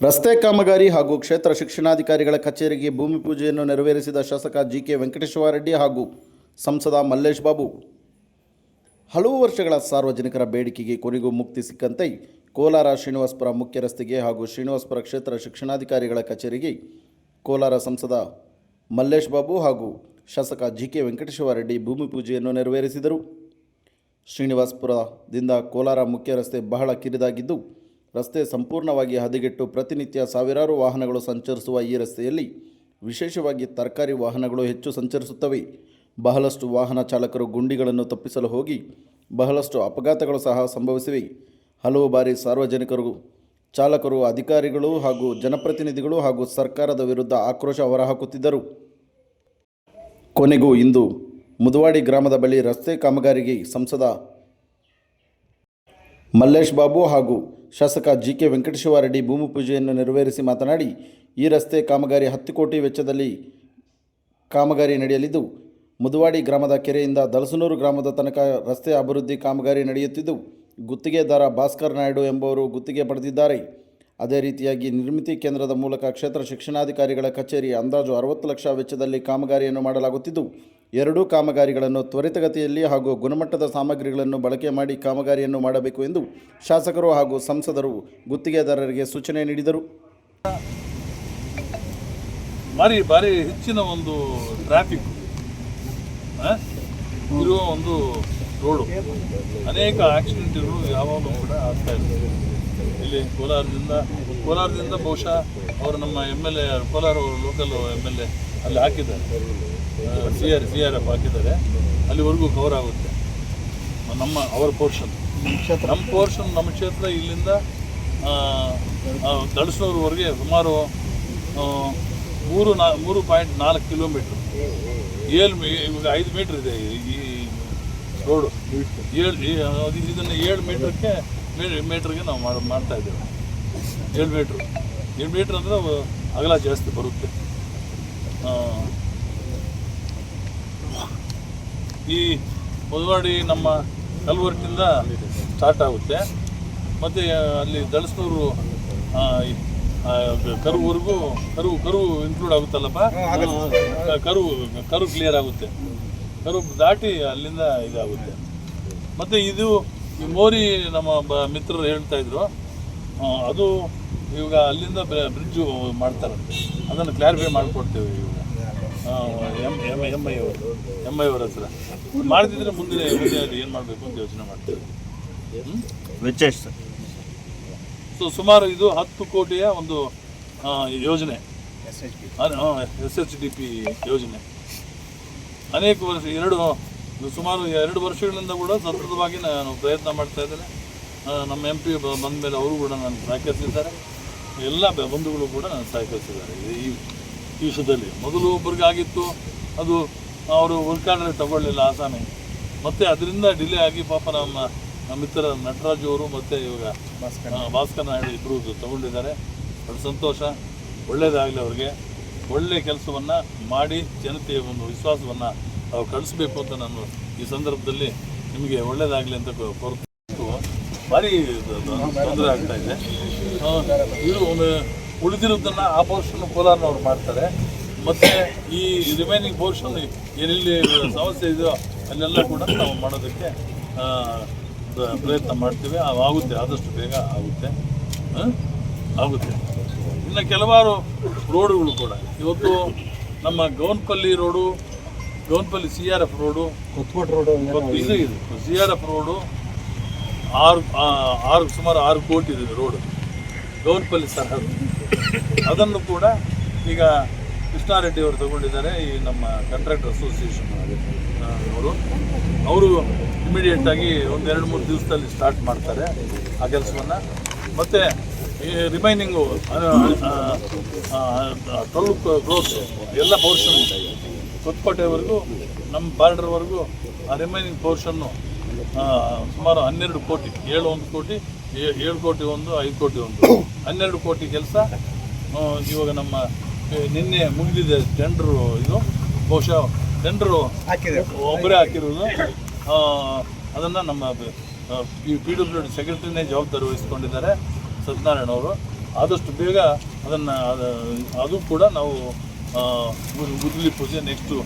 ರಸ್ತೆ ಕಾಮಗಾರಿ ಹಾಗೂ ಕ್ಷೇತ್ರ ಶಿಕ್ಷಣಾಧಿಕಾರಿಗಳ ಕಚೇರಿಗೆ ಭೂಮಿ ಪೂಜೆಯನ್ನು ನೆರವೇರಿಸಿದ ಶಾಸಕ ಜಿ ಕೆ ವೆಂಕಟೇಶ್ವರ ರೆಡ್ಡಿ ಹಾಗೂ ಸಂಸದ ಮಲ್ಲೇಶ್ ಬಾಬು. ಹಲವು ವರ್ಷಗಳ ಸಾರ್ವಜನಿಕರ ಬೇಡಿಕೆಗೆ ಕೊನೆಗೂ ಮುಕ್ತಿ ಸಿಕ್ಕಂತೆ ಕೋಲಾರ ಶ್ರೀನಿವಾಸಪುರ ಮುಖ್ಯ ರಸ್ತೆಗೆ ಹಾಗೂ ಶ್ರೀನಿವಾಸಪುರ ಕ್ಷೇತ್ರ ಶಿಕ್ಷಣಾಧಿಕಾರಿಗಳ ಕಚೇರಿಗೆ ಕೋಲಾರ ಸಂಸದ ಮಲ್ಲೇಶ್ ಬಾಬು ಹಾಗೂ ಶಾಸಕ ಜಿ ಕೆ ವೆಂಕಟೇಶ್ವರರೆಡ್ಡಿ ಭೂಮಿ ಪೂಜೆಯನ್ನು ನೆರವೇರಿಸಿದರು. ಶ್ರೀನಿವಾಸಪುರದಿಂದ ಕೋಲಾರ ಮುಖ್ಯ ರಸ್ತೆ ಬಹಳ ಕಿರಿದಾಗಿದ್ದು ರಸ್ತೆ ಸಂಪೂರ್ಣವಾಗಿ ಹದಗೆಟ್ಟು ಪ್ರತಿನಿತ್ಯ ಸಾವಿರಾರು ವಾಹನಗಳು ಸಂಚರಿಸುವ ಈ ರಸ್ತೆಯಲ್ಲಿ ವಿಶೇಷವಾಗಿ ತರಕಾರಿ ವಾಹನಗಳು ಹೆಚ್ಚು ಸಂಚರಿಸುತ್ತವೆ. ಬಹಳಷ್ಟು ವಾಹನ ಚಾಲಕರು ಗುಂಡಿಗಳನ್ನು ತಪ್ಪಿಸಲು ಹೋಗಿ ಬಹಳಷ್ಟು ಅಪಘಾತಗಳು ಸಹ ಸಂಭವಿಸಿವೆ. ಹಲವು ಬಾರಿ ಸಾರ್ವಜನಿಕರು, ಚಾಲಕರು, ಅಧಿಕಾರಿಗಳು ಹಾಗೂ ಜನಪ್ರತಿನಿಧಿಗಳು ಹಾಗೂ ಸರ್ಕಾರದ ವಿರುದ್ಧ ಆಕ್ರೋಶ ಹೊರಹಾಕುತ್ತಿದ್ದರು. ಕೊನೆಗೂ ಇಂದು ಮುದುವಾಡಿ ಗ್ರಾಮದ ಬಳಿ ರಸ್ತೆ ಕಾಮಗಾರಿಗೆ ಸಂಸದ ಮಲ್ಲೇಶ್ ಬಾಬು ಹಾಗೂ ಶಾಸಕ ಜಿ ಕೆ ವೆಂಕಟೇಶ್ವರರೆಡ್ಡಿ ಭೂಮಿ ಪೂಜೆಯನ್ನು ನೆರವೇರಿಸಿ ಮಾತನಾಡಿ, ಈ ರಸ್ತೆ ಕಾಮಗಾರಿ ಹತ್ತು ಕೋಟಿ ವೆಚ್ಚದಲ್ಲಿ ಕಾಮಗಾರಿ ನಡೆಯಲಿದ್ದು, ಮುದುವಾಡಿ ಗ್ರಾಮದ ಕೆರೆಯಿಂದ ದಲಸನೂರು ಗ್ರಾಮದ ತನಕ ರಸ್ತೆ ಅಭಿವೃದ್ಧಿ ಕಾಮಗಾರಿ ನಡೆಯುತ್ತಿದ್ದು, ಗುತ್ತಿಗೆದಾರ ಭಾಸ್ಕರ್ ನಾಯ್ಡು ಎಂಬುವರು ಗುತ್ತಿಗೆ ಪಡೆದಿದ್ದಾರೆ. ಅದೇ ರೀತಿಯಾಗಿ ನಿರ್ಮಿತಿ ಕೇಂದ್ರದ ಮೂಲಕ ಕ್ಷೇತ್ರ ಶಿಕ್ಷಣಾಧಿಕಾರಿಗಳ ಕಚೇರಿ ಅಂದಾಜು ಅರವತ್ತು ಲಕ್ಷ ವೆಚ್ಚದಲ್ಲಿ ಕಾಮಗಾರಿಯನ್ನು ಮಾಡಲಾಗುತ್ತಿದ್ದು ಎರಡೂ ಕಾಮಗಾರಿಗಳನ್ನು ತ್ವರಿತಗತಿಯಲ್ಲಿ ಹಾಗೂ ಗುಣಮಟ್ಟದ ಸಾಮಗ್ರಿಗಳನ್ನು ಬಳಕೆ ಮಾಡಿ ಕಾಮಗಾರಿಯನ್ನು ಮಾಡಬೇಕು ಎಂದು ಶಾಸಕರು ಹಾಗೂ ಸಂಸದರು ಗುತ್ತಿಗೆದಾರರಿಗೆ ಸೂಚನೆ ನೀಡಿದರು. ಭಾರಿ ಭಾರಿ ಹೆಚ್ಚಿನ ಒಂದು ಟ್ರಾಫಿಕ್ ಇರುವ ಒಂದು ರೋಡು ಅನೇಕ ಆಕ್ಸಿಡೆಂಟ್ಗಳು ಯಾವಾಗಲೂ ಕೂಡ ಆಗ್ತಾ ಇದೆ. ಇಲ್ಲಿ ಕೋಲಾರದಿಂದ ಕೋಲಾರದಿಂದ ಬಹುಶಃ ಅವರು ನಮ್ಮ M L A Kolar local M L A ಅಲ್ಲಿ ಹಾಕಿದ್ದಾರೆ. C R C R F ಹಾಕಿದ್ದಾರೆ. ಅಲ್ಲಿವರೆಗೂ ಕವರ್ ಆಗುತ್ತೆ. ನಮ್ಮ ಅವರ ಪೋರ್ಷನ್ ನಮ್ಮ ಪೋರ್ಷನ್ ನಮ್ಮ ಕ್ಷೇತ್ರ ಇಲ್ಲಿಂದ ದಳಸನೂರುವರೆಗೆ ಸುಮಾರು ಮೂರು ನಾ, ಮೂರು ಪಾಯಿಂಟ್ ನಾಲ್ಕು ಕಿಲೋಮೀಟ್ರ್ ಏಳು ಮೀ- ಇವಾಗ ಐದು ಮೀಟ್ರ್ ಇದೆ ಈ ರೋಡು ಏಳು ಇದನ್ನು ಏಳು ಮೀಟ್ರಕ್ಕೆ ಮೀಟ್ರಿಗೆ ನಾವು ಮಾಡ್, ಮಾಡ್ತಾ ಇದ್ದೇವೆ. ಏಳು ಮೀಟ್ರು ಏಳು ಮೀಟ್ರ್ ಅಂದರೆ ಅಗಲ ಜಾಸ್ತಿ ಬರುತ್ತೆ. ಈ ಮುದವಾಡಿ ನಮ್ಮ ಕಲ್ವರ್ಕಿಂದ ಸ್ಟಾರ್ಟ್ ಆಗುತ್ತೆ. ಮತ್ತು ಅಲ್ಲಿ ದಳಸ್ನೂರು ಕರುವರೆಗೂ ಕರು ಕರು ಇನ್ಕ್ಲೂಡ್ ಆಗುತ್ತಲ್ಲಪ್ಪ? ಕರು ಕರು ಕ್ಲಿಯರ್ ಆಗುತ್ತೆ. ಕರು ದಾಟಿ ಅಲ್ಲಿಂದ ಇದಾಗುತ್ತೆ. ಮತ್ತು ಇದು ಮೋರಿ ನಮ್ಮ ಬ ಮಿತ್ರರು ಹೇಳ್ತಾಯಿದ್ರು ಅದು ಇವಾಗ ಅಲ್ಲಿಂದ ಬ್ರಿಡ್ಜು ಮಾಡ್ತಾರೆ. ಅದನ್ನು ಕ್ಲಾರಿಫೈ ಮಾಡಿಕೊಡ್ತೇವೆ ಇವಾಗ. ಎಂ ಎಂ ಎಂ ಐ ಅವರು ಎಂ ಐ ಅವ್ರ ಹತ್ರ. ಮಾಡ್ತಿದ್ರೆ ಮುಂದೆ ಮುಂದೆ ಏನು ಮಾಡಬೇಕು ಅಂತ ಯೋಚನೆ ಮಾಡ್ತೇವೆ? ವೆಚ್ಚ ಎಷ್ಟು ಸೊ ಸುಮಾರು ಇದು ಹತ್ತು ಕೋಟಿಯ ಒಂದು ಯೋಜನೆ. ಎಸ್ ಎಚ್ ಡಿ ಪಿ ಯೋಜನೆ. ಅನೇಕ ವರ್ಷ ಎರಡು ಸುಮಾರು ಎರಡು ವರ್ಷಗಳಿಂದ ಕೂಡ ಸತತವಾಗಿ ನಾನು ಪ್ರಯತ್ನ ಮಾಡ್ತಾ ಇದ್ದೇನೆ. ನಮ್ಮ ಎಂ ಪಿ ಬಂದ ಮೇಲೆ ಅವರು ಕೂಡ ನಾನು ಸಹಕರಿಸಿದ್ದಾರೆ ಎಲ್ಲ ಬಂಧುಗಳು ಕೂಡ ನಾನು ಸಹಕರಿಸಿದ್ದಾರೆ. ಈ ವಿಷಯದಲ್ಲಿ ಮೊದಲು ಒಬ್ಬರಿಗೆ ಆಗಿತ್ತು ಅದು ಅವರು ವರ್ಕ್ ತಗೊಳ್ಳಲಿಲ್ಲ ತಗೊಳ್ಳಿಲ್ಲ ಆಸಾಮಿ ಮತ್ತು ಅದರಿಂದ ಡಿಲೇ ಆಗಿ ಪಾಪ ನಮ್ಮ ನಮ್ಮ ಮಿತ್ರ ನಟರಾಜು ಅವರು ಮತ್ತು ಇವಾಗ ಭಾಸ್ಕರ್ ನಾಯ್ಡು. ಇಬ್ಬರು ತಗೊಂಡಿದ್ದಾರೆ. ಅದು ಸಂತೋಷ. ಒಳ್ಳೆಯದಾಗಲಿ ಅವ್ರಿಗೆ. ಒಳ್ಳೆಯ ಕೆಲಸವನ್ನು ಮಾಡಿ ಜನತೆಯ ಒಂದು ವಿಶ್ವಾಸವನ್ನು ಅವ್ರು ಕಳಿಸ್ಬೇಕು ಅಂತ ನಾನು ಈ ಸಂದರ್ಭದಲ್ಲಿ ನಿಮಗೆ ಒಳ್ಳೆಯದಾಗಲಿ ಅಂತ ಕೊರತೆ ಭಾರಿ ತೊಂದರೆ ಆಗ್ತಾ ಇದೆ. ಇದು ಒಂದು ಉಳಿದಿರೋದನ್ನು ಆ ಪೋರ್ಷನ್ ಕೋಲಾರನವ್ರು ಮಾಡ್ತಾರೆ. ಮತ್ತು ಈ ರಿಮೈನಿಂಗ್ ಪೋರ್ಷನ್ ಏನೆಲ್ಲಿ ಸಮಸ್ಯೆ ಇದೆಯೋ ಅಲ್ಲೆಲ್ಲ ಕೂಡ ನಾವು ಮಾಡೋದಕ್ಕೆ ಪ್ರಯತ್ನ ಮಾಡ್ತೀವಿ. ಆಗುತ್ತೆ. ಆದಷ್ಟು ಬೇಗ ಆಗುತ್ತೆ? ಆಗುತ್ತೆ. ಇನ್ನು ಕೆಲವಾರು ರೋಡುಗಳು ಕೂಡ. ಇವತ್ತು ನಮ್ಮ Gownipalli road Gownipalli C R F road ಇದು. ಇದು. ಸಿ ಆರ್ ಎಫ್ ರೋಡು ಆರು ಆರು ಸುಮಾರು ಆರು ಕೋಟಿ ಇದೆ ರೋಡು. ಗೌನ್ಪಲ್ಲಿ ಸರಹದ್ದು ಅದನ್ನು ಕೂಡ ಈಗ ಕೃಷ್ಣಾರೆಡ್ಡಿ ಅವರು ತಗೊಂಡಿದ್ದಾರೆ, ಈ ನಮ್ಮ ಕಾಂಟ್ರಾಕ್ಟರ್ ಅಸೋಸಿಯೇಷನ್ ಅವರು ಅವರು ಇಮಿಡಿಯೇಟ್ ಆಗಿ ಒಂದು ಎರಡು ಮೂರು ದಿವಸದಲ್ಲಿ ಸ್ಟಾರ್ಟ್ ಮಾಡ್ತಾರೆ ಆ ಕೆಲಸವನ್ನು. ಮತ್ತು ಈ ರಿಮೈನಿಂಗು ಟ್ವೆಲ್ ಕ್ಲೋಸ್ ಎಲ್ಲ ಪೋರ್ಷನ್ ಕೊತ್ಕೋಟೆವರೆಗೂ ನಮ್ಮ ಬಾರ್ಡರ್ವರೆಗೂ ಆ ರಿಮೈನಿಂಗ್ ಪೋರ್ಷನ್ನು ಸುಮಾರು ಹನ್ನೆರಡು ಕೋಟಿ ಏಳು ಒಂದು ಕೋಟಿ ಏಳು ಕೋಟಿ ಒಂದು ಐದು ಕೋಟಿ ಒಂದು. ಹನ್ನೆರಡು ಕೋಟಿ ಕೆಲಸ. ಇವಾಗ ನಮ್ಮ ನಿನ್ನೆ ಮುಗಿದಿದೆ ಟೆಂಡ್ರು ಇದು. ಬಹುಶಃ ಟೆಂಡ್ರು ಒಬ್ಬರೇ ಹಾಕಿರೋದು. ಅದನ್ನು ನಮ್ಮ ಪಿ ಡಬ್ಲ್ಯೂ ಡಿ ಸೆಕ್ರೆಟರಿನೇ ಜವಾಬ್ದಾರಿ ವಹಿಸ್ಕೊಂಡಿದ್ದಾರೆ ಸತ್ಯನಾರಾಯಣ ಅವರು. ಆದಷ್ಟು ಬೇಗ ಅದನ್ನು ಅದು ಕೂಡ ನಾವು ಗುದ್ಲಿ ಪೂಜೆ ನೆಕ್ಸ್ಟು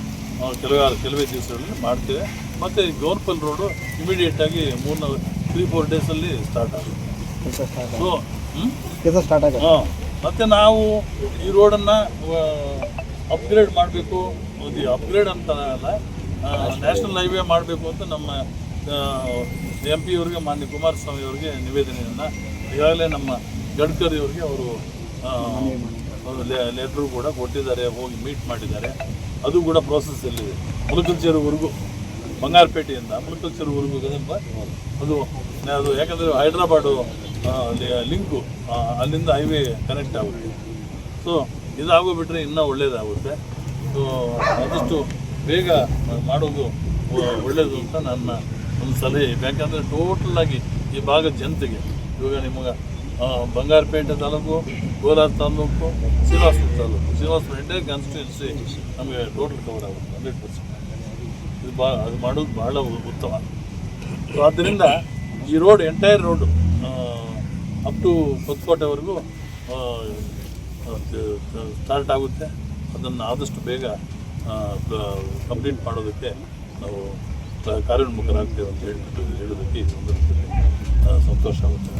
ಕೆಲವಾರು ಕೆಲವೇ ದಿವಸಗಳಲ್ಲಿ ಮಾಡ್ತೇವೆ. ಮತ್ತು ಗೌರ್ಪಲ್ ರೋಡು ಇಮಿಡಿಯೇಟಾಗಿ ಮೂರ್ನ ತ್ರೀ ಫೋರ್ ಡೇಸಲ್ಲಿ ಸ್ಟಾರ್ಟ್ ಆಗುತ್ತೆ. ಕೆಲಸ ಸ್ಟಾರ್ಟ್ ಸೊ ಹ್ಞೂ ಕೆಲಸ ಸ್ಟಾರ್ಟ್ ಆಗುತ್ತೆ. ಹಾಂ. ಮತ್ತು ನಾವು ಈ ರೋಡನ್ನು ಅಪ್ಗ್ರೇಡ್ ಮಾಡಬೇಕು. ಓದಿ ಅಪ್ಗ್ರೇಡ್ ಅಂತ ಅಲ್ಲ ನ್ಯಾಷನಲ್ ಹೈವೇ ಮಾಡಬೇಕು ಅಂತ ನಮ್ಮ ಎಂ ಪಿ ಅವರಿಗೆ ಮಾನ್ಯ ಕುಮಾರಸ್ವಾಮಿ ಅವರಿಗೆ ನಿವೇದನೆಯನ್ನು ಈಗಾಗಲೇ ನಮ್ಮ ಗಡ್ಕರಿ ಅವರಿಗೆ ಅವರು ಅವರು ಲೆಟ್ರು ಕೂಡ ಕೊಟ್ಟಿದ್ದಾರೆ ಹೋಗಿ ಮೀಟ್ ಮಾಡಿದ್ದಾರೆ. ಅದು ಕೂಡ ಪ್ರೋಸೆಸ್ಸಲ್ಲಿದೆ ಮುಲಕಲ್ಚೇರಿವರೆಗೂ ಬಂಗಾರಪೇಟೆಯಿಂದ ಮುಲಕಲ್ಚೇರಿವರೆಗೂ ಗದಗ ಅದು ಅದು ಯಾಕಂದರೆ ಹೈದ್ರಾಬಾಡು ಲಿಂಕು ಅಲ್ಲಿಂದ ಹೈವೇ ಕನೆಕ್ಟ್ ಆಗುತ್ತೆ. ಸೊ ಇದಾಗೋಗ್ಬಿಟ್ರೆ ಇನ್ನೂ ಒಳ್ಳೆಯದಾಗುತ್ತೆ ಸೊ ಆದಷ್ಟು ಬೇಗ ಮಾಡೋದು ಒಳ್ಳೆಯದು ಅಂತ ನನ್ನ ಒಂದು ಸಲಹೆ. ಯಾಕಂದರೆ ಟೋಟಲಾಗಿ ಈ ಭಾಗದ ಜನತೆಗೆ, ಇವಾಗ ನಿಮಗೆ ಬಂಗಾರಪೇಟೆ ತಾಲೂಕು, ಕೋಲಾರ ತಾಲೂಕು, ಶ್ರೀನಿವಾಸಪುರ ತಾಲೂಕು. ಶ್ರೀನಿವಾಸಪುರ ಎಂಟೈರ್ ಕಾನ್ಸ್ಟಿಟ್ಯೂನ್ಸಿ ನಮಗೆ ಟೋಟಲ್ ಕವರ್ ಆಗುತ್ತೆ ಹಂಡ್ರೆಡ್ ಪರ್ಸೆಂಟ್ ಇದು ಬಾ, ಅದು ಮಾಡೋದು ಬಹಳ ಉತ್ತಮ. ಸೊ ಆದ್ದರಿಂದ ಈ road entire road up to ಹೊಸಕೋಟೆವರೆಗೂ start ಆಗುತ್ತೆ. ಅದನ್ನು ಆದಷ್ಟು ಬೇಗ ಕಂಪ್ಲೀಟ್ ಮಾಡೋದಕ್ಕೆ ನಾವು ಕಾರ್ಯೋನ್ಮುಖರಾಗ್ತೇವೆ ಅಂತ ಹೇಳ್ಬಿಟ್ಟು ಹೇಳೋದಕ್ಕೆ ಈ ಸಂದರ್ಭದಲ್ಲಿ ಸಂತೋಷ ಆಗುತ್ತೆ.